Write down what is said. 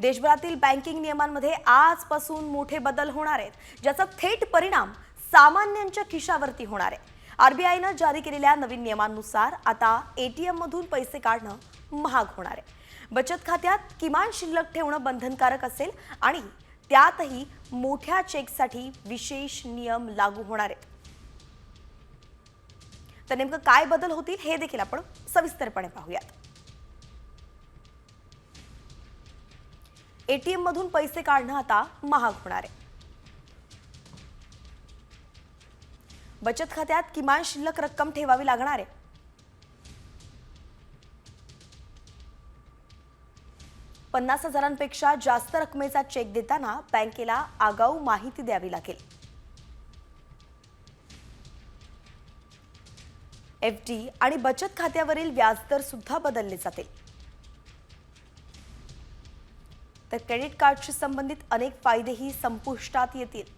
देशभरातील बँकिंग नियमांमध्ये आजपासून मोठे बदल होणार आहेत ज्याचा थेट परिणाम सामान्यांच्या खिशावरती होणार आहे. आरबीआयनं जारी केलेल्या नवीन नियमांनुसार आता एटीएम मधून पैसे काढणं महाग होणार आहे. बचत खात्यात किमान शिल्लक ठेवणं बंधनकारक असेल आणि त्यातही मोठ्या चेकसाठी विशेष नियम लागू होणार आहेत. तर नेमकं काय बदल होतील हे देखील आपण सविस्तरपणे पाहूयात. एटीएम मधून पैसे काढणं आता महाग होणार आहे. बचत खात्यात किमान शिल्लक रक्कम ठेवावी लागणार आहे. पन्नास हजारांपेक्षा जास्त रकमेचा चेक देताना बँकेला आगाऊ माहिती द्यावी लागेल. एफ डी आणि बचत खात्यावरील व्याजदर सुद्धा बदलले जातील. तर क्रेडिट कार्डशी संबंधित अनेक फायदेही संपुष्टात येतील.